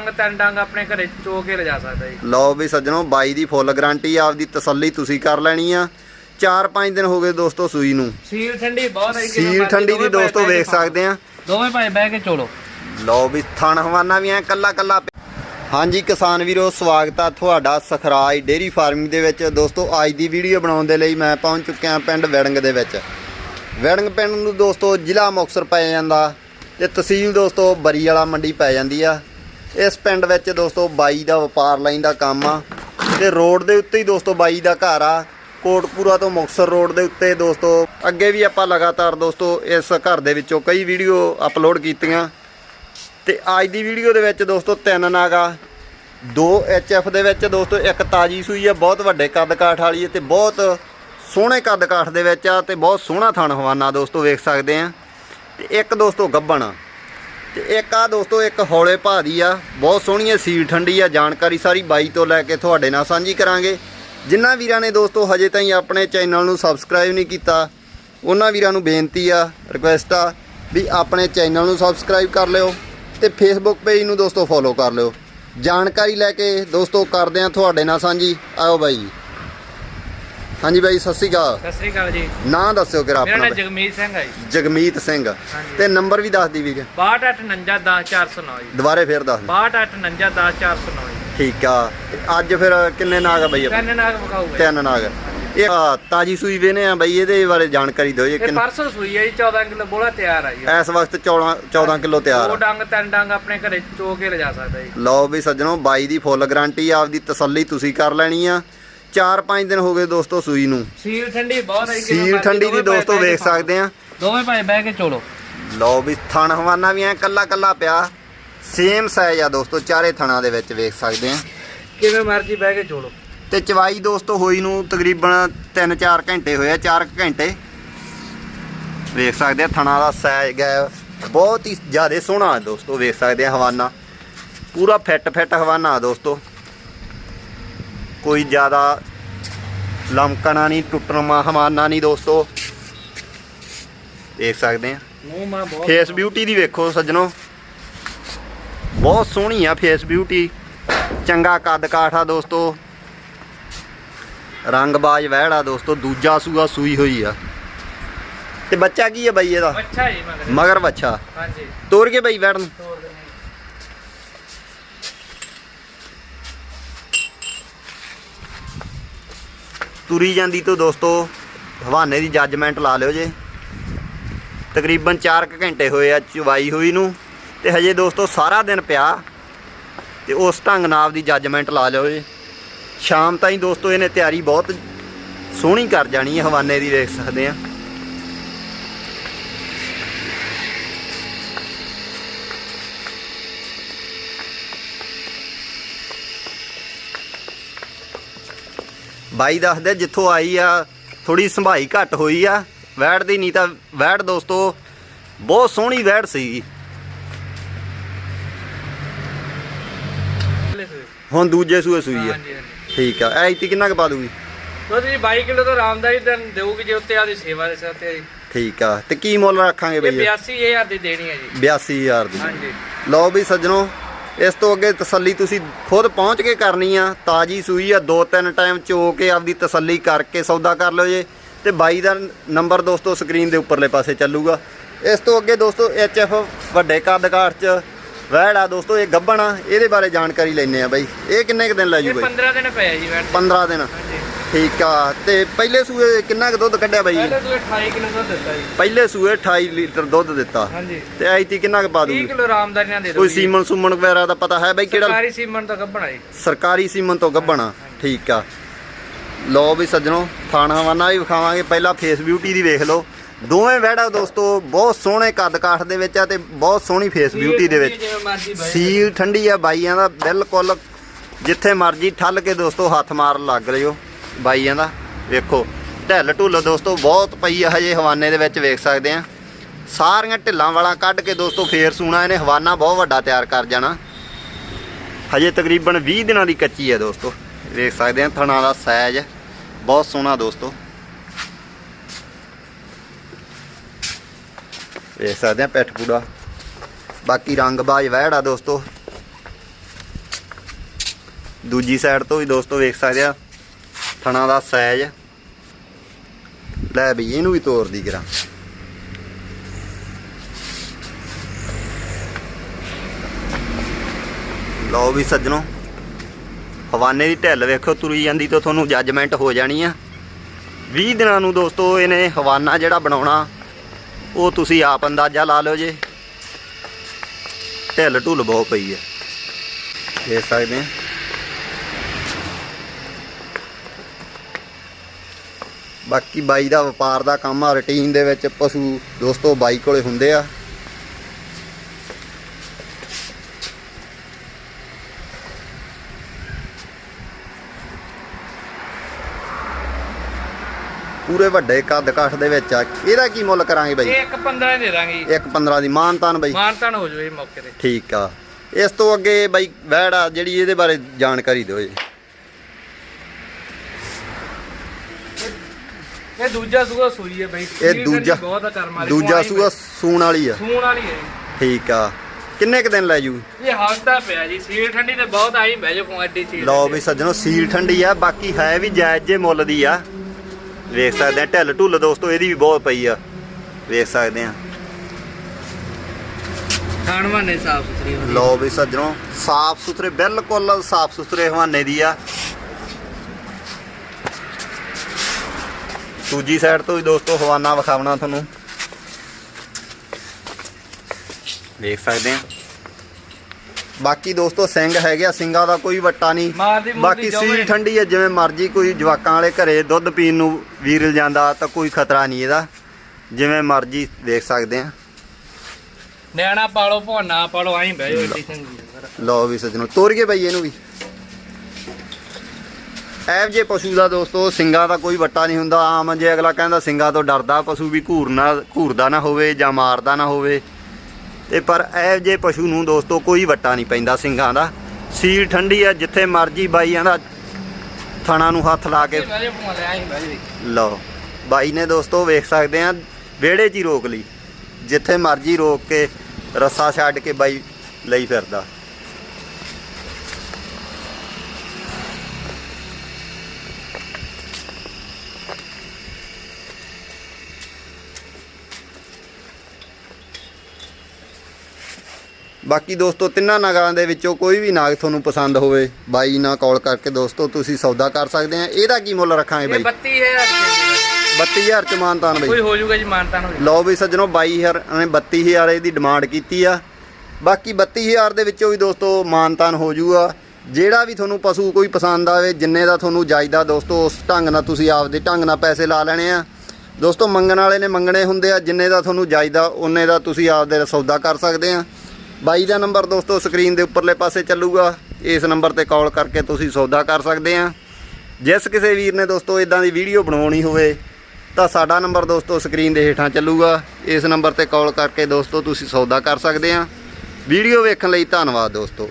ਡੰਗ ਤਿੰਨ ਡੰਗ ਆਪਣੇ ਘਰੇ ਚੋ ਕੇ ਲਿਜਾ ਸਕਦਾ ਜੀ। ਲਓ ਵੀ ਸੱਜਣੋ ਬਾਈ ਦੀ ਫੁੱਲ ਗਾਰੰਟੀ ਆਪਦੀ ਤਸੱਲੀ ਤੁਸੀਂ ਕਰ ਲੈਣੀ ਆ। 4-5 ਦਿਨ ਹੋ ਗਏ ਦੋਸਤੋ ਸੂਈ ਨੂੰ। ਸੀਲ ਠੰਡੀ ਬਹੁਤ ਹੈ ਸੀਲ ਠੰਡੀ ਦੀ ਦੋਸਤੋ ਵੇਖ ਸਕਦੇ ਆ। ਦੋਵੇਂ ਭਾਈ ਬਹਿ ਕੇ ਚੋਲੋ ਲਓ। ਵੀ ਥਣ ਹਵਾਨਾ ਵੀ ਐ ਕੱਲਾ ਕੱਲਾ। ਹਾਂਜੀ ਕਿਸਾਨ ਵੀਰੋ ਸਵਾਗਤ ਆ ਤੁਹਾਡਾ ਸਖਰਾਜ ਡੇਰੀ ਫਾਰਮਿੰਗ ਦੇ ਵਿੱਚ। ਦੋਸਤੋ ਅੱਜ ਦੀ ਵੀਡੀਓ ਬਣਾਉਣ ਦੇ ਲਈ ਮੈਂ ਪਹੁੰਚ ਚੁੱਕਿਆ ਪਿੰਡ ਵੜਿੰਗ ਦੇ ਵਿੱਚ। ਵੜਿੰਗ ਪਿੰਡ ਨੂੰ ਦੋਸਤੋ ਜ਼ਿਲ੍ਹਾ ਮੁਕਤਸਰ ਪੈ ਜਾਂਦਾ ਤੇ ਤਹਿਸੀਲ ਦੋਸਤੋ ਬਰੀ ਵਾਲਾ ਮੰਡੀ ਪੈ ਜਾਂਦੀ ਆ। ਇਸ ਪਿੰਡ ਵਿੱਚ ਦੋਸਤੋ ਬਾਈ ਦਾ ਵਪਾਰ ਲਾਈਨ ਦਾ ਕੰਮ ਆ ਤੇ ਰੋਡ ਦੇ ਉੱਤੇ ਹੀ ਦੋਸਤੋ ਬਾਈ ਦਾ ਘਰ ਆ। ਕੋਟਪੂਰਾ ਤੋਂ ਮੁਕਤਸਰ ਰੋਡ ਦੇ ਉੱਤੇ ਦੋਸਤੋ, ਅੱਗੇ ਵੀ ਆਪਾਂ ਲਗਾਤਾਰ ਦੋਸਤੋ ਇਸ ਘਰ ਦੇ ਵਿੱਚੋਂ ਕਈ ਵੀਡੀਓ ਅਪਲੋਡ ਕੀਤੀਆਂ। ਤੇ ਅੱਜ ਦੀ ਵੀਡੀਓ ਦੇ ਵਿੱਚ ਦੋਸਤੋ ਤਿੰਨ ਨਾਗਾ ਦੋ ਐਫ ਦੇ ਵਿੱਚ ਦੋਸਤੋ, ਇੱਕ ਤਾਜੀ ਸੂਈ ਆ, ਬਹੁਤ ਵੱਡੇ ਕੱਦ ਕਾਠ ਵਾਲੀ ਹੈ ਤੇ ਬਹੁਤ ਸੋਹਣੇ ਕੱਦ ਕਾਠ ਦੇ ਵਿੱਚ ਆ ਤੇ ਬਹੁਤ ਸੋਹਣਾ ਥਣ ਹਵਾਨਾ ਦੋਸਤੋ ਵੇਖ ਸਕਦੇ ਆ। ਤੇ ਇੱਕ ਦੋਸਤੋ ਗੱਬਣ ਤੇ ਇੱਕ ਆ ਦੋਸਤੋ, ਇੱਕ ਹੌਲੇ ਭਾਅ ਦੀ ਆ, ਬਹੁਤ ਸੋਹਣੀ ਹੈ ਸੀਲ ਠੰਡੀ ਆ, ਜਾਣਕਾਰੀ ਸਾਰੀ ਬਾਈ ਤੋਂ ਲੈ ਕੇ ਤੁਹਾਡੇ ਨਾਲ ਸਾਂਝੀ ਕਰਾਂਗੇ। ਜਿਨ੍ਹਾਂ ਵੀਰਾਂ ਨੇ ਦੋਸਤੋ ਹਜੇ ਤਾਈਂ ਆਪਣੇ ਚੈਨਲ ਨੂੰ ਸਬਸਕ੍ਰਾਈਬ ਨਹੀਂ ਕੀਤਾ, ਉਹਨਾਂ ਵੀਰਾਂ ਨੂੰ ਬੇਨਤੀ ਆ, ਰਿਕੁਐਸਟ ਆ, ਵੀ ਆਪਣੇ ਚੈਨਲ ਨੂੰ ਸਬਸਕ੍ਰਾਈਬ ਕਰ ਲਿਓ ਤੇ ਫੇਸਬੁੱਕ ਪੇਜ ਨੂੰ ਦੋਸਤੋ ਫੋਲੋ ਕਰ ਲਿਓ। ਜਾਣਕਾਰੀ ਲੈ ਕੇ ਦੋਸਤੋ ਕਰਦੇ ਆ ਤੁਹਾਡੇ ਨਾਲ ਸਾਂਝੀ। ਆਓ ਬਾਈ। ਜੀ। ਹਾਂਜੀ ਬਾਈ ਸਤਿ ਸ਼੍ਰੀ ਅਕਾਲ। ਸਤਿ ਸ੍ਰੀ ਅਕਾਲ ਜੀ। ਨਾਂ ਦੱਸਿਓ ਕਿਰਾ ਮੇਰਾ ਆਪਣਾ ਨਾਮ ਬਾਈ। ਜਗਮੀਤ ਸਿੰਘ ਹੈ ਜੀ। ਜਗਮੀਤ ਸਿੰਘ। ਹਾਂਜੀ। ਤੇ ਨੰਬਰ ਵੀ ਦੱਸ ਦੀ ਵੀਰ 6259 ਜੀ। ਦੁਬਾਰੇ ਫੇਰ ਦੱਸ ਦੇ 6259 ਜੀ। ਠੀਕ ਆ। ਤੇ ਅੱਜ ਫਿਰ ਕਿੰਨੇ ਨਾਗ ਆ ਬਈ ਆਪਣੇ? ਤਿੰਨ ਨਾਗ ਵਿਖਾਊਗਾ। ਤਿੰਨ ਨਾਗ। ਇਹ ਆ, ਤਾਜੀ ਸੂਈ ਵੇਨੇ ਆ ਬਈ ਇਹਦੇ ਬਾਰੇ ਜਾਣਕਾਰੀ ਦਿਓ ਜੀ ਇਹ ਕਿੰਨ ਪਰਸੋਂ ਸੂਈ ਹੈ ਜੀ 14 ਕਿਲੋ ਬੋਲਾ ਤਿਆਰ ਹੈ ਜੀ। ਇਸ ਵਕਤ 14 14 ਕਿਲੋ ਤਿਆਰ ਦੋ ਆ ਡੰਗ ਤਿੰਨ ਡੰਗ ਆਪਣੇ ਘਰੇ ਚੋ ਕੇ ਲਿਜਾ ਸਕਦਾ ਜੀ। ਲਓ ਵੀ ਸੱਜਣੋ ਬਾਈ ਦੀ ਫੁੱਲ ਗਾਰੰਟੀ ਆਪਦੀ ਤਸੱਲੀ ਤੁਸੀਂ ਕਰ ਲੈਣੀ ਆ। 4-5 ਦਿਨ ਹੋ ਗਏ ਦੋਸਤੋ ਸੂਈ ਨੂੰ। ਸੀਲ ਠੰਡੀ ਬਹੁਤ ਹੈ ਕਿਵੇਂ ਸੀਲ ਠੰਡੀ ਦੀ ਦੋਸਤੋ ਵੇਖ ਸਕਦੇ ਆ। ਦੋਵੇਂ ਭਾਈ ਬਹਿ ਕੇ ਚੋਲੋ। ਲਓ ਵੀ ਥਣ ਹਵਾਨਾ ਵੀ ਐ ਕੱਲਾ ਕੱਲਾ ਪਿਆ। ਸੇਮ ਸਾਈਜ਼ ਆ ਦੋਸਤੋ ਚਾਰੇ ਥਣਾਂ ਦੇ ਵਿੱਚ ਵੇਖ ਸਕਦੇ ਆ। ਕਿਵੇਂ ਮਰਜ਼ੀ ਬਹਿ ਕੇ ਚੋਲੋ। ਤੇ ਚਵਾਈ ਦੋਸਤੋ ਹੋਈ ਨੂੰ ਤਕਰੀਬਨ 3-4 ਘੰਟੇ ਹੋਏ ਆ 4 ਘੰਟੇ। ਵੇਖ ਸਕਦੇ ਆ ਥਣਾ ਦਾ ਸਾਈਜ਼ ਗੈ ਬਹੁਤ ਹੀ ਜ਼ਿਆਦਾ ਸੋਹਣਾ ਹੈ ਦੋਸਤੋ ਵੇਖ ਸਕਦੇ ਆ ਹਵਾਨਾ। ਪੂਰਾ ਫਿੱਟ ਫਿੱਟ ਹਵਾਨਾ ਦੋਸਤੋ। ਕੋਈ ਜ਼ਿਆਦਾ ਲਮਕਣਾ ਨਹੀਂ ਟੁੱਟਣਾ ਹਵਾਨਾ ਨਹੀਂ ਦੋਸਤੋ। ਦੇਖ ਸਕਦੇ ਆ। ਫੇਸ ਬਿਊਟੀ ਦੀ ਵੇਖੋ ਸੱਜਣੋ। ਬਹੁਤ ਸੋਹਣੀ ਆ ਫੇਸ ਬਿਊਟੀ ਚੰਗਾ ਕੱਦ ਕਾਠ ਦੋਸਤੋ। ਰੰਗਬਾਜ ਵਹਿੜ ਦੋਸਤੋ ਦੂਜਾ ਸੂਆ ਸੂਈ ਹੋਈ ਆ। ਤੇ ਬੱਚਾ ਕੀ ਆ ਬਈ ਇਹਦਾ? ਅੱਛਾ ਜੀ ਮਗਰ। ਮਗਰ ਬੱਚਾ। ਹਾਂਜੀ। ਤੋਰ ਕੇ ਬਈ ਵਹਿੜ ਨੂੰ ਤੋੜ ਦੇਣੇ ਤੁਰੀ ਜਾਂਦੀ ਤੋਂ ਦੋਸਤੋ, ਹਵਾਨੇ ਦੀ ਜੱਜਮੈਂਟ ਲਾ ਲਿਓ ਜੇ। ਤਕਰੀਬਨ 4 ਘੰਟੇ ਹੋਏ ਆ ਚਵਾਈ ਹੋਈ ਨੂੰ, ਤੇ ਹਜੇ ਦੋਸਤੋ ਸਾਰਾ ਦਿਨ ਪਿਆ। ਤੇ ਉਸ ਢੰਗ ਨਾਲ ਦੀ ਜੱਜਮੈਂਟ ਲਾ ਲਿਓ ਜੇ। ਸ਼ਾਮ ਤਾਈਂ ਦੋਸਤੋ ਇਹਨੇ ਤਿਆਰੀ ਬਹੁਤ ਸੋਹਣੀ ਕਰ ਜਾਣੀ ਹੈ, ਹਵਾਨੇ ਦੀ ਵੇਖ ਸਕਦੇ ਆ। ਬਾਈ ਦੱਸਦੇ ਜਿੱਥੋਂ ਆਈ ਆ ਥੋੜੀ ਸੰਭਾਈ ਘੱਟ ਹੋਈ ਆ। ਵੈੜ ਦੀ ਨਹੀਂ ਤਾਂ ਵੈੜ ਦੋਸਤੋ ਬਹੁਤ ਸੋਹਣੀ ਵੈੜ ਸੀ ਪਹਿਲੇ ਸੂਏ। ਹੁਣ ਦੂਜੇ ਸੂਏ ਸੂਈ ਆ। ਹਾਂਜੀ ਹਾਂਜੀ। ਠੀਕ ਆ ਐਤੀ ਕਿੰਨਾ ਕੁ ਪਾ ਦੂਗੀ? ਉਹ ਜੀ 22 ਕਿਲੋ ਤੋਂ ਆਰਾਮਦਾਰੀ ਦਿਨ ਦੇਊਗੀ ਜੇ ਉੱਤੇ ਆਦੀ ਸੇਵਾ ਦੇ ਸਿਰ ਤੇ ਜੀ। ਠੀਕ ਆ ਤੇ ਕੀ ਮੁੱਲ ਰੱਖਾਂਗੇ ਇਹ ਬਈ? 82000 ਦੀ ਦੇਣੀ ਹੈ ਜੀ। 82000 ਦੀ। ਹਾਂਜੀ। ਲਓ ਵੀ ਸੱਜਣੋ ਇਸ ਤੋਂ ਅੱਗੇ ਤਸੱਲੀ ਤੁਸੀਂ ਖੁਦ ਪਹੁੰਚ ਕੇ ਕਰਨੀ ਆ ਤਾਜੀ ਸੂਈ ਆ ਦੋ ਤਿੰਨ ਟਾਈਮ ਚੋ ਕੇ ਆਪਦੀ ਤਸੱਲੀ ਕਰਕੇ ਸੌਦਾ ਕਰ ਲਿਓ ਜੇ। ਤੇ ਬਾਈ ਦਾ ਨੰਬਰ ਦੋਸਤੋ ਸਕਰੀਨ ਦੇ ਉੱਪਰਲੇ ਪਾਸੇ ਚੱਲੂਗਾ। ਇਸ ਤੋਂ ਅੱਗੇ ਦੋਸਤੋ ਐਫ ਵੱਡੇ ਕੱਦ ਕਾਠ ਚ ਵਹਿੜ ਆ ਦੋਸਤੋ ਇਹ ਗੱਬਣ ਆ ਇਹਦੇ ਬਾਰੇ ਜਾਣਕਾਰੀ ਲੈਣੇ ਆ ਬਾਈ। ਇਹ ਕਿੰਨੇ ਕੁ ਦਿਨ ਲੈ ਜੂ ਇਹ ਬਾਈ? 15 ਦਿਨ ਪਿਆ ਜੀ ਵੈਟ 15 ਦਿਨ। ਠੀਕ ਆ ਤੇ ਪਹਿਲੇ ਸੂਏ ਕਿੰਨਾ ਕੁ ਦੁੱਧ ਕੱਢਿਆ ਬਾਈ? ਪਹਿਲੇ ਸੂਏ 28 ਕਿਲੋ ਦੁੱਧ ਦਿੱਤਾ ਜੀ। ਪਹਿਲੇ ਸੂਏ 28 ਲੀਟਰ ਦੁੱਧ ਦਿੱਤਾ। ਹਾਂਜੀ। ਤੇ ਐਤੀ ਕਿੰਨਾ ਕੁ ਪਾ 30 ਦੂਗੀ ਕਿਲੋ ਆਰਾਮਦਾਰੀ ਨਾਲ ਦੇ ਕੋਈ ਦੋ ਸੀਮਨ ਸੁਮਨ ਵਗੈਰਾ ਦਾ ਪਤਾ ਹੈ ਬਾਈ ਕਿਹੜਾ? ਸਰਕਾਰੀ ਸੀਮਨ ਤੋਂ ਗੱਭਣਾ ਜੀ। ਸਰਕਾਰੀ ਸੀਮਨ ਤੋਂ ਗੱਭਣਾ ਠੀਕ ਆ। ਲਓ ਵੀ ਸੱਜਣੋ ਥਾਣਾ ਵਾਨਾ ਵੀ ਵਿਖਾਵਾਂਗੇ। ਪਹਿਲਾਂ ਫੇਸ ਬਿਊਟੀ ਦੀ ਵੇਖ ਲਓ। ਦੋਵੇਂ ਵਹਿੜਾ ਦੋਸਤੋ ਬਹੁਤ ਸੋਹਣੇ ਕੱਦ ਕਾਠ ਦੇ ਵਿੱਚ ਆ ਤੇ ਬਹੁਤ ਸੋਹਣੀ ਫੇਸ ਬਿਊਟੀ ਦੇ ਵਿੱਚ। ਸੀਲ ਠੰਡੀ ਆ ਬਾਈਆਂ ਦਾ ਬਿਲਕੁਲ ਜਿੱਥੇ ਮਰਜ਼ੀ ਠੱਲ ਕੇ ਦੋਸਤੋ ਹੱਥ ਮਾਰ ਲੱਗ ਰਿਓ ਬਾਈਆਂ ਦਾ ਵੇਖੋ, ਢਿੱਲ ਢੁੱਲ ਦੋਸਤੋ, ਬਹੁਤ ਪਈ ਆ ਹਜੇ ਹਵਾਨੇ ਦੇ ਵਿੱਚ ਵੇਖ ਸਕਦੇ ਆ। ਸਾਰੀਆਂ ਢਿੱਲਾਂ ਵਾਲਾ ਕੱਢ ਕੇ ਦੋਸਤੋ ਫੇਰ ਸੂਣਾ ਇਹਨੇ, ਹਵਾਨਾ ਬਹੁਤ ਵੱਡਾ ਤਿਆਰ ਕਰ ਜਾਣਾ। ਹਜੇ ਤਕਰੀਬਨ 20 ਦਿਨਾਂ ਦੀ ਕੱਚੀ ਹੈ ਦੋਸਤੋ, ਵੇਖ ਸਕਦੇ ਆ, ਥਣਾ ਦਾ ਸਾਈਜ਼ ਬਹੁਤ ਸੋਹਣਾ ਦੋਸਤੋ। ਵੇਖ ਸਕਦੇ ਆ, ਪਿੱਠ ਪੂੜਾ। ਬਾਕੀ ਰੰਗ ਬਾਜ ਵਹਿੜਾ ਦੋਸਤੋ। ਦੂਜੀ ਸਾਈਡ ਤੋਂ ਵੀ ਦੋਸਤੋ ਵੇਖ ਸਕਦੇ ਆ ਥਣਾ ਦਾ ਸਾਈਜ਼ ਲੈ ਬਈ, ਇਹਨੂੰ ਵੀ ਤੋੜਦੀ ਕਰਾਂ। ਲਓ ਵੀ ਸੱਜਣੋ, ਹਵਾਨੇ ਦੀ ਢਿੱਲ ਵੇਖੋ, ਤੁਰੀ ਜਾਂਦੀ ਤਾਂ ਤੁਹਾਨੂੰ ਜੱਜਮੈਂਟ ਹੋ ਜਾਣੀ ਆ। 20 ਦਿਨਾਂ ਨੂੰ ਦੋਸਤੋ, ਇਹਨੇ ਹਵਾਨਾ ਜਿਹੜਾ ਬਣਾਉਣਾ, ਉਹ ਤੁਸੀਂ ਆਪ ਅੰਦਾਜ਼ਾ ਲਾ ਲਓ ਜੇ। ਢਿੱਲ ਢੁੱਲ ਬਹੁਤ ਪਈ ਹੈ ਦੇਖ ਸਕਦੇ ਆ। ਬਾਕੀ ਬਾਈ ਦਾ ਵਪਾਰ ਦਾ ਕੰਮ ਆ ਰੁਟੀਨ ਦੇ ਵਿੱਚ ਪਸ਼ੂ ਦੋਸਤੋ ਬਾਈ ਕੋਲੇ ਹੁੰਦੇ ਆ। ਪੂਰੇ ਵੱਡੇ ਕੱਦ ਕਾਠ ਦੇ ਵਿੱਚ ਆ। ਇਹਦਾ ਕੀ ਮੁੱਲ ਕਰਾਂਗੇ ਬਾਈ? ਇੱਕ 15 ਦੇ ਦਾਂਗੇ। ਇੱਕ 15 ਦੀ। ਮਾਨਤਾਨ ਬਾਈ? ਮਾਨਤਾਨ ਹੋ ਜਾਵੇ ਮੌਕੇ ਤੇ। ਠੀਕ ਆ। ਇਸ ਤੋਂ ਅੱਗੇ ਬਾਈ ਵਹਿੜ ਆ ਜਿਹੜੀ ਇਹਦੇ ਬਾਰੇ ਜਾਣਕਾਰੀ ਦਿਓ ਜੀ। ਇਹ ਦੂਜਾ ਸੂਆ ਸੂਈ ਹੈ ਬਈ। ਇਹ ਸੀਲ ਦੂਜਾ ਬਹੁਤ ਕਰਮ ਵਾਲੀ। ਦੂਜਾ ਸੂਆ ਸੂਣ ਵਾਲੀ ਆ। ਸੂਣ ਵਾਲੀ ਹੈ ਠੀਕ ਆ। ਕਿੰਨੇ ਕ ਦਿਨ ਲੈ ਜੂ? ਇਹ ਹਫਤਾ ਪਿਆ ਜੀ। ਸੀਲ ਠੰਡੀ ਤੇ ਬਹੁਤ ਆਈ ਬਹਿ ਜਾ ਕੋ ਐਡੀ ਚੀਜ਼ ਲਓ ਵੀ ਸੱਜਣੋ ਸੀਲ ਠੰਡੀ ਆ ਬਾਕੀ ਹੈ ਵੀ ਜਾਇਜ਼ ਜੇ ਮੁੱਲ ਦੀ ਆ। ਵੇਖ ਸਕਦੇ ਆ ਢਿੱਲ ਢੁੱਲ ਦੋਸਤੋ ਇਹਦੀ ਵੀ ਬਹੁਤ ਪਈ ਆ। ਵੇਖ ਸਕਦੇ ਆ। ਖਾਣ ਵਾਨੇ ਸਾਫ਼ ਸੁਥਰੀ ਲਓ ਵੀ ਸੱਜਣੋ ਸਾਫ਼ ਸੁਥਰੇ ਬਿਲਕੁਲ ਸਾਫ਼ ਸੁਥਰੇ ਹਵਾਨੇ ਦੀ ਆ। ਦੂਜੀ ਸਾਈਡ ਤੋਂ ਵੀ ਦੋਸਤੋ ਹਵਾਨਾ ਵਿਖਾਉਣਾ ਤੁਹਾਨੂੰ। ਦੇਖ ਸਕਦੇ ਆ ਬਾਕੀ ਦੋਸਤੋ ਸਿੰਘ ਹੈਗੇ ਆ ਸਿੰਘਾਂ ਦਾ ਕੋਈ ਵੱਟਾ ਨਹੀਂ। ਬਾਕੀ ਸੀਲ। ਠੰਡੀ ਹੈ ਜਿਵੇਂ ਮਰਜ਼ੀ ਕੋਈ ਜਵਾਕਾਂ ਵਾਲੇ ਘਰੇ ਦੁੱਧ ਪੀਣ ਨੂੰ ਵੀਰਲ ਜਾਂਦਾ ਤਾਂ ਕੋਈ ਖਤਰਾ ਨਹੀਂ ਇਹਦਾ। ਜਿਵੇਂ ਮਰਜ਼ੀ ਦੇਖ ਸਕਦੇ ਆ ਨਿਆਣਾ ਪਾਲੋ ਭੋਨਾ ਪਾਲੋ ਆਈ ਬਹਿ ਜਾ ਐਡੀ ਚੰਗੀ ਹੈ। ਫਿਰ। ਲਓ ਵੀ ਸੱਜਣੋ ਤੋਰੀਏ ਬਈ ਇਹਨੂੰ ਵੀ। ਐਵ ਜੇ ਪਸ਼ੂ ਦਾ ਦੋਸਤੋ ਸਿੰਘਾਂ ਦਾ ਕੋਈ ਵੱਟਾ ਨਹੀਂ ਹੁੰਦਾ, ਆਮ ਜੇ ਅਗਲਾ ਕਹਿੰਦਾ ਸਿੰਗਾ ਤੋਂ ਡਰਦਾ ਪਸ਼ੂ ਵੀ ਘੂਰਨਾ ਘੂਰਦਾ ਨਾ ਹੋਵੇ ਜਾਂ ਮਾਰਦਾ ਨਾ ਹੋਵੇ। ਤੇ ਪਰ ਐਵ ਜੇ ਪਸ਼ੂ ਨੂੰ ਦੋਸਤੋ ਕੋਈ ਵੱਟਾ ਨਹੀਂ ਪੈਂਦਾ ਸਿੰਘਾਂ ਦਾ। ਸੀਲ ਠੰਡੀ ਆ, ਜਿੱਥੇ ਮਰਜ਼ੀ ਬਾਈਆਂ ਦਾ ਥਣਾ ਨੂੰ ਹੱਥ ਲਾ ਕੇ। ਲਓ, ਬਾਈ ਨੇ ਦੋਸਤੋ ਵੇਖ ਸਕਦੇ ਆ, ਵਿਹੜੇ 'ਚ ਹੀ ਰੋਕ ਲਈ। ਜਿੱਥੇ ਮਰਜ਼ੀ ਰੋਕ ਕੇ, ਰੱਸਾ ਛੱਡ ਕੇ ਬਾਈ ਲਈ ਫਿਰਦਾ। ਬਾਕੀ ਦੋਸਤੋ ਤਿੰਨਾਂ ਨਗਾਂ ਦੇ ਵਿੱਚੋਂ ਕੋਈ ਵੀ ਨਾਗ ਤੁਹਾਨੂੰ ਪਸੰਦ ਹੋਵੇ ਬਾਈ ਨਾਲ ਕਾਲ ਕਰਕੇ ਦੋਸਤੋ ਤੁਸੀਂ ਸੌਦਾ ਕਰ ਸਕਦੇ ਆ। ਇਹਦਾ ਕੀ ਮੁੱਲ ਰੱਖਾਂਗੇ ਇਹ ਬਾਈ? 32000 32000 ਚ ਮਾਨਤਾਨ ਬਾਈ। ਕੋਈ ਹੋ ਜਾਊਗਾ ਜੀ ਮਾਨਤਾਨ ਹੋ ਲਓ ਵੀ ਸੱਜਣੋ 22000 ਨੇ 32000 ਇਹਦੀ ਡਿਮਾਂਡ ਕੀਤੀ ਆ। ਬਾਕੀ 32000 ਦੇ ਵਿੱਚੋਂ ਵੀ ਦੋਸਤੋ ਮਾਨਤਾਨ ਹੋ ਜਾਊਗਾ ਜਿਹੜਾ ਵੀ ਤੁਹਾਨੂੰ ਪਸ਼ੂ ਕੋਈ ਪਸੰਦ ਆਵੇ ਜਿੰਨੇ ਦਾ ਤੁਹਾਨੂੰ ਜਾਇਦਾ ਦੋਸਤੋ ਉਸ ਢੰਗ ਨਾਲ ਤੁਸੀਂ ਆਪਦੇ ਢੰਗ ਨਾਲ ਪੈਸੇ ਲਾ ਲੈਣੇ ਆ। ਦੋਸਤੋ ਮੰਗਣ ਵਾਲੇ ਨੇ ਮੰਗਣੇ ਹੁੰਦੇ ਆ ਜਿੰਨੇ ਦਾ ਤੁਹਾਨੂੰ ਜਾਇਦਾ ਉਹਨੇ ਦਾ ਤੁਸੀਂ ਆਪਦੇ ਸੌਦਾ ਕਰ ਸਕਦੇ ਆ। ਬਾਈ ਦਾ ਨੰਬਰ ਦੋਸਤੋ ਸਕਰੀਨ ਦੇ ਉੱਪਰਲੇ ਪਾਸੇ ਚੱਲੂਗਾ। ਇਸ ਨੰਬਰ ਤੇ ਕਾਲ ਕਰਕੇ ਤੁਸੀਂ ਸੌਦਾ ਕਰ ਸਕਦੇ ਆ। ਜਿਸ ਕਿਸੇ ਵੀਰ ਨੇ ਦੋਸਤੋ ਇਦਾਂ ਦੀ ਵੀਡੀਓ ਬਣਾਉਣੀ ਹੋਵੇ, ਤਾਂ ਸਾਡਾ ਨੰਬਰ ਦੋਸਤੋ ਸਕਰੀਨ ਦੇ ਹੇਠਾਂ ਚੱਲੂਗਾ। ਇਸ ਨੰਬਰ ਤੇ ਕਾਲ ਕਰਕੇ ਦੋਸਤੋ ਤੁਸੀਂ ਸੌਦਾ ਕਰ ਸਕਦੇ ਆ। ਵੀਡੀਓ ਵੇਖਣ ਲਈ ਧੰਨਵਾਦ ਦੋਸਤੋ।